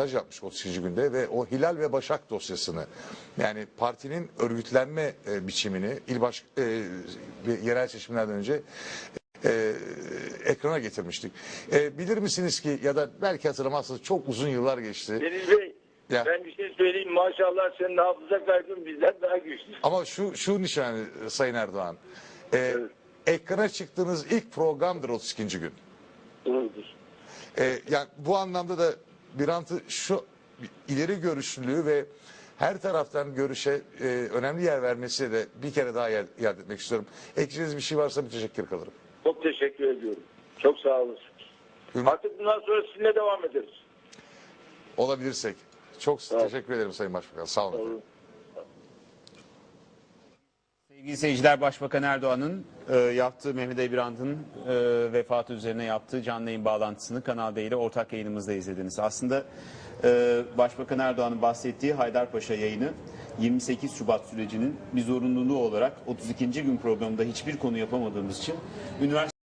röportaj yapmış 30. günde ve o Hilal ve Başak dosyasını yani partinin örgütlenme e, biçimini il baş, e, yerel seçimlerden önce e, ekrana getirmiştik. E, bilir misiniz ki ya da belki hatırlamazsınız çok uzun yıllar geçti. Deniz Bey Ya. ben bir şey söyleyeyim maşallah senin hafıza kaybın bizden daha güçlü. Ama şu şu nişanı e, Sayın Erdoğan. E, Evet. Ekrana çıktığınız ilk programdır 32. gün. Doğrudur. E, yani bu anlamda da Birant'ı şu ileri görüşlülüğü ve her taraftan görüşe e, önemli yer vermesi de bir kere daha yer, yer etmek istiyorum. Ekleyeceğiniz bir şey varsa müteşekkir kalırım. Çok teşekkür ediyorum. Çok sağ olasın. Ümit- Artık bundan sonra sizinle devam ederiz. Olabilirsek. Çok teşekkür ederim Sayın Başbakan. Sağ olun. efendim. Sevgili seyirciler Başbakan Erdoğan'ın e, yaptığı Mehmet Ebrand'ın e, vefatı üzerine yaptığı canlı yayın bağlantısını Kanal D ile ortak yayınımızda izlediniz. Aslında e, Başbakan Erdoğan'ın bahsettiği Haydarpaşa yayını 28 Şubat sürecinin bir zorunluluğu olarak 32. gün programında hiçbir konu yapamadığımız için üniversite